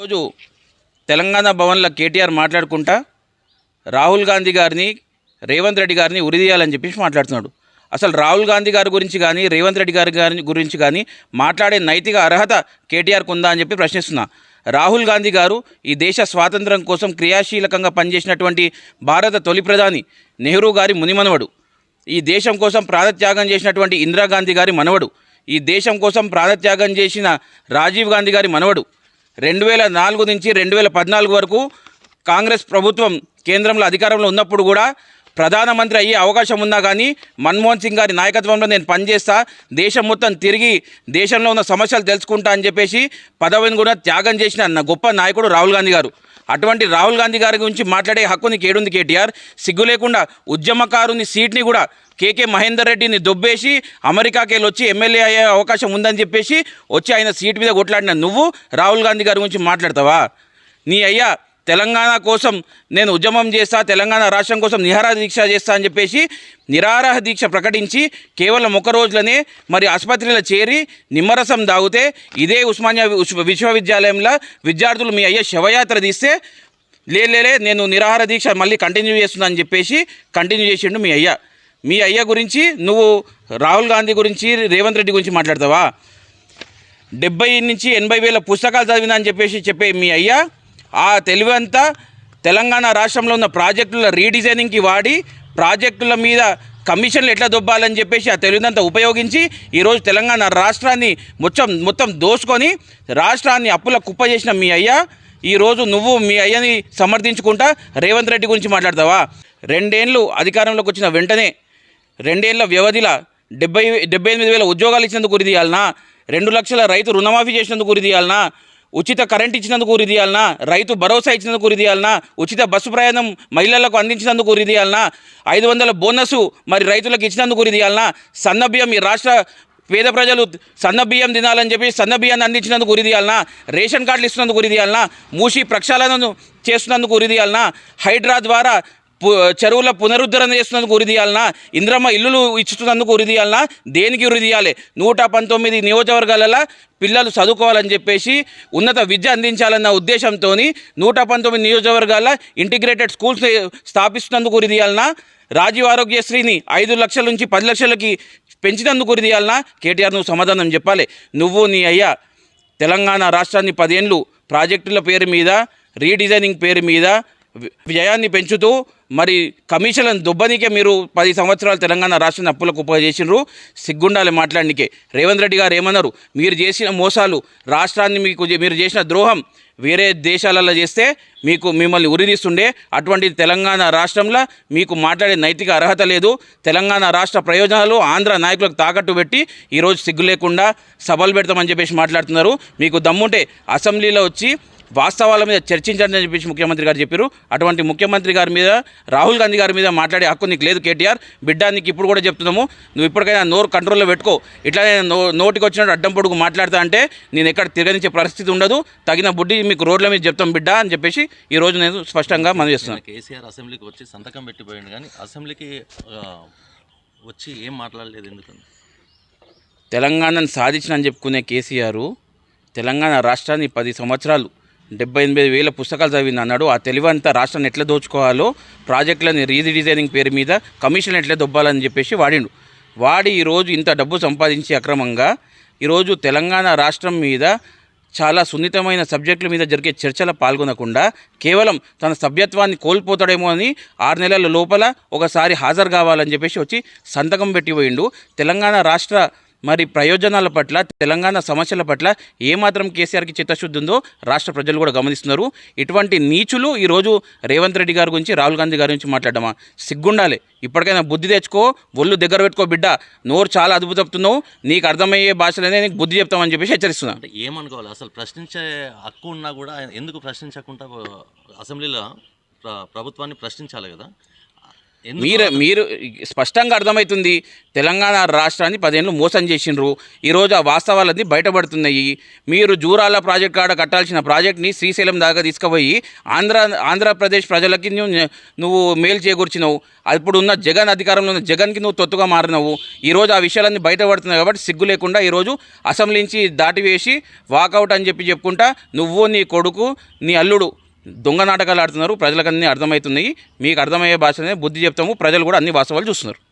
రోజు తెలంగాణ భవన్లో కేటీఆర్ మాట్లాడుకుంటా రాహుల్ గాంధీ గారిని రేవంత్ రెడ్డి గారిని ఉరిదీయాలని చెప్పేసి మాట్లాడుతున్నాడు. అసలు రాహుల్ గాంధీ గారి గురించి కానీ రేవంత్ రెడ్డి గారి గారి గురించి కానీ మాట్లాడే నైతిక అర్హత కేటీఆర్కు ఉందా అని చెప్పి ప్రశ్నిస్తున్నా. రాహుల్ గాంధీ గారు ఈ దేశ స్వాతంత్రం కోసం క్రియాశీలకంగా పనిచేసినటువంటి భారత తొలి ప్రధాని నెహ్రూ గారి మునిమనవడు. ఈ దేశం కోసం ప్రాణత్యాగం చేసినటువంటి ఇందిరాగాంధీ గారి మనవడు. ఈ దేశం కోసం ప్రాణత్యాగం చేసిన రాజీవ్ గాంధీ గారి మనవడు. రెండు వేల నాలుగు నుంచి రెండు వేల పద్నాలుగు వరకు కాంగ్రెస్ ప్రభుత్వం కేంద్రంలో అధికారంలో ఉన్నప్పుడు కూడా ప్రధానమంత్రి అయ్యే అవకాశం ఉన్నా కానీ మన్మోహన్ సింగ్ గారి నాయకత్వంలో నేను పనిచేస్తా దేశం మొత్తం తిరిగి దేశంలో ఉన్న సమస్యలు తెలుసుకుంటా అని చెప్పేసి పదవిని కూడా త్యాగం చేసిన గొప్ప నాయకుడు రాహుల్ గాంధీ గారు. అటువంటి రాహుల్ గాంధీ గారి గురించి మాట్లాడే హక్కు నీకు ఏడుంది కేటీఆర్? సిగ్గు లేకుండా ఉద్యమకారుని సీట్ని కూడా కేకే మహేందర్ రెడ్డిని దొబ్బేసి అమెరికాకి వెళ్ళి వచ్చి ఎమ్మెల్యే అయ్యే అవకాశం ఉందని చెప్పేసి వచ్చి ఆయన సీట్ మీద కొట్లాడిన నువ్వు రాహుల్ గాంధీ గారి గురించి మాట్లాడతావా? నీ అయ్యా తెలంగాణ కోసం నేను ఉద్యమం చేస్తా తెలంగాణ రాష్ట్రం కోసం నిహార దీక్ష చేస్తా అని చెప్పేసి నిరారహ దీక్ష ప్రకటించి కేవలం ఒక రోజులనే మరి ఆసుపత్రిలో చేరి నిమ్మరసం దాగితే ఇదే ఉస్మానియా విశ్వవిద్యాలయంలో విద్యార్థులు మీ అయ్యే శవయాత్ర తీస్తే లే లేలే నేను నిరాహార దీక్ష మళ్ళీ కంటిన్యూ చేస్తున్నా అని చెప్పేసి కంటిన్యూ చేసిండు మీ అయ్య. మీ అయ్య గురించి నువ్వు రాహుల్ గాంధీ గురించి రేవంత్ రెడ్డి గురించి మాట్లాడతావా? డెబ్బై నుంచి ఎనభై వేల పుస్తకాలు చదివిందని చెప్పేసి చెప్పే మీ అయ్య ఆ తెలివంతా తెలంగాణ రాష్ట్రంలో ఉన్న ప్రాజెక్టుల రీడిజైనింగ్కి వాడి ప్రాజెక్టుల మీద కమిషన్లు ఎట్లా దొబ్బాలని చెప్పేసి ఆ తెలివినంతా ఉపయోగించి ఈరోజు తెలంగాణ రాష్ట్రాన్ని మొత్తం మొత్తం దోసుకొని రాష్ట్రాన్ని అప్పుల కుప్ప చేసిన మీ అయ్య ఈరోజు నువ్వు మీ అయ్యని సమర్థించుకుంటా రేవంత్ రెడ్డి గురించి మాట్లాడతావా? రెండేళ్ళు అధికారంలోకి వచ్చిన వెంటనే రెండేళ్ళ వ్యవధిలో డెబ్బై డెబ్బై ఎనిమిది వేల ఉద్యోగాలు ఇచ్చినందుకు ఉరి రెండు లక్షల రైతు రుణమాఫీ చేసినందుకు ఉరి ఉచిత కరెంట్ ఇచ్చినందుకు ఉరి రైతు భరోసా ఇచ్చినందుకు ఉరి ఉచిత బస్సు ప్రయాణం మహిళలకు అందించినందుకు ఉరి ఐదు వందల బోనస్సు మరి రైతులకు ఇచ్చినందుకు ఉరి సన్నబియ్యం సన్న బియ్యం ఈ రాష్ట్ర పేద ప్రజలు సన్న బియ్యం తినాలని చెప్పి సన్న బియ్యాన్ని అందించినందుకు ఉరి రేషన్ కార్డులు ఇస్తున్నందుకు ఉరి మూసి ప్రక్షాళనను చేస్తున్నందుకు ఉరి హైడ్రా ద్వారా చెరువుల పునరుద్ధరణ చేస్తున్నందుకు ఉరిదీయాలనా ఇంద్రమ్మ ఇల్లులు ఇచ్చుతున్నందుకు ఉరిదీయాలనా దేనికి ఉరిదీయాలి నూట పంతొమ్మిది నియోజకవర్గాలలో పిల్లలు చదువుకోవాలని చెప్పేసి ఉన్నత విద్య అందించాలన్న ఉద్దేశంతో నూట పంతొమ్మిది నియోజకవర్గాల ఇంటిగ్రేటెడ్ స్కూల్స్ స్థాపిస్తున్నందుకు ఉరిదీయాలనా రాజీవ్ ఆరోగ్యశ్రీని ఐదు లక్షల నుంచి పది లక్షలకి పెంచినందుకు ఉరిదీయాలనా కేటీఆర్ నువ్వు సమాధానం చెప్పాలి. నువ్వు నీ అయ్యా తెలంగాణ రాష్ట్రాన్ని పదేళ్ళు ప్రాజెక్టుల పేరు మీద రీడిజైనింగ్ పేరు మీద వ్యయాన్ని పెంచుతూ మరి కమిషన్లను దుబ్బనికే మీరు పది సంవత్సరాలు తెలంగాణ రాష్ట్రాన్ని అప్పులకు ఉప చేసినారు సిగ్గుండాలి మాట్లాడనికే. రేవంత్ రెడ్డి గారు ఏమన్నారు? మీరు చేసిన మోసాలు రాష్ట్రాన్ని మీకు మీరు చేసిన ద్రోహం వేరే దేశాలలో చేస్తే మీకు మిమ్మల్ని ఉరిదీస్తుండే అటువంటి తెలంగాణ రాష్ట్రంలో మీకు మాట్లాడే నైతిక అర్హత లేదు. తెలంగాణ రాష్ట్ర ప్రయోజనాలు ఆంధ్ర నాయకులకు తాకట్టు పెట్టి ఈరోజు సిగ్గు లేకుండా సభలు పెడతామని చెప్పేసి మాట్లాడుతున్నారు. మీకు దమ్ముంటే అసెంబ్లీలో వచ్చి వాస్తవాల మీద చర్చించండి అని చెప్పేసి ముఖ్యమంత్రి గారు చెప్పారు. అటువంటి ముఖ్యమంత్రి గారి మీద రాహుల్ గాంధీ గారి మీద మాట్లాడే హక్కు నీకు లేదు కేటీఆర్. బిడ్డ నీకు ఇప్పుడు కూడా చెప్తున్నాము నువ్వు ఇప్పటికైనా నోరు కంట్రోల్లో పెట్టుకో. ఇట్లానే నో నోటికి వచ్చినట్టు అడ్డం పొడుగు మాట్లాడతా అంటే నేను ఎక్కడ తిరగనిచ్చే పరిస్థితి ఉండదు. తగిన బుద్ధి మీకు రోడ్ల మీద చెప్తాం బిడ్డ అని చెప్పేసి ఈ రోజు నేను స్పష్టంగా మనం చేస్తున్నాను. కేసీఆర్ అసెంబ్లీకి వచ్చి సంతకం పెట్టిపోయింది కానీ అసెంబ్లీకి వచ్చి ఏం మాట్లాడలేదు ఎందుకని తెలంగాణను సాధించిన అని చెప్పుకునే కేసీఆర్ తెలంగాణ రాష్ట్రాన్ని పది సంవత్సరాలు డెబ్బై ఎనిమిది వేల పుస్తకాలు చదివింది అన్నాడు. ఆ తెలివంతా రాష్ట్రాన్ని ఎట్లా దోచుకోవాలో ప్రాజెక్టులని రీడిజైనింగ్ పేరు మీద కమిషన్ ఎట్లా దొబ్బాలని చెప్పేసి వాడిండు. వాడి ఈరోజు ఇంత డబ్బు సంపాదించి అక్రమంగా ఈరోజు తెలంగాణ రాష్ట్రం మీద చాలా సున్నితమైన సబ్జెక్టుల మీద జరిగే చర్చలో పాల్గొనకుండా కేవలం తన సభ్యత్వాన్ని కోల్పోతాడేమో అని ఆరు నెలల లోపల ఒకసారి హాజరు కావాలని చెప్పేసి వచ్చి సంతకం పెట్టిపోయిండు. తెలంగాణ రాష్ట్ర మరి ప్రయోజనాల పట్ల తెలంగాణ సమస్యల పట్ల ఏమాత్రం కేసీఆర్కి చిత్తశుద్ధి ఉందో రాష్ట్ర ప్రజలు కూడా గమనిస్తున్నారు. ఇటువంటి నీచులు ఈరోజు రేవంత్ రెడ్డి గారి గురించి రాహుల్ గాంధీ గారి గురించి మాట్లాడమా సిగ్గుండాలి. ఇప్పటికైనా బుద్ధి తెచ్చుకో ఒళ్ళు దగ్గర పెట్టుకో బిడ్డ. నోరు చాలా అదుపు చెప్తున్నావు నీకు అర్థమయ్యే భాషలోనే నీకు బుద్ధి చెప్తామని చెప్పేసి హెచ్చరిస్తున్నా. అంటే ఏమనుకోవాలి? అసలు ప్రశ్నించే హక్కు ఉన్నా కూడా ఎందుకు ప్రశ్నించకుండా అసెంబ్లీలో ప్ర ప్రభుత్వాన్ని ప్రశ్నించాలి కదా? మీరు మీరు స్పష్టంగా అర్థమవుతుంది. తెలంగాణ రాష్ట్రాన్ని పదేళ్ళు మోసం చేసిండ్రు. ఈరోజు ఆ వాస్తవాలన్నీ బయటపడుతున్నాయి. మీరు జూరాల ప్రాజెక్ట్ కాడ కట్టాల్సిన ప్రాజెక్ట్ని శ్రీశైలం దాకా తీసుకుపోయి ఆంధ్ర ఆంధ్రప్రదేశ్ ప్రజలకి నువ్వు నువ్వు మేలు చేకూర్చినావు. ఇప్పుడు ఉన్న జగన్ అధికారంలో ఉన్న జగన్కి నువ్వు తొత్తుగా మారినావు. ఈరోజు ఆ విషయాలన్నీ బయటపడుతున్నాయి కాబట్టి సిగ్గు లేకుండా ఈరోజు అసెంబ్లీ నుంచి దాటివేసి వాకౌట్ అని చెప్పి చెప్పుకుంటా నువ్వు నీ కొడుకు నీ అల్లుడు దొంగ నాటకాలు ఆడుతున్నారు ప్రజలకన్నీ అర్థమవుతున్నాయి. మీకు అర్థమయ్యే భాషనే బుద్ధి చెప్తాము ప్రజలు కూడా అన్ని వాస్తవాలు చూస్తున్నారు.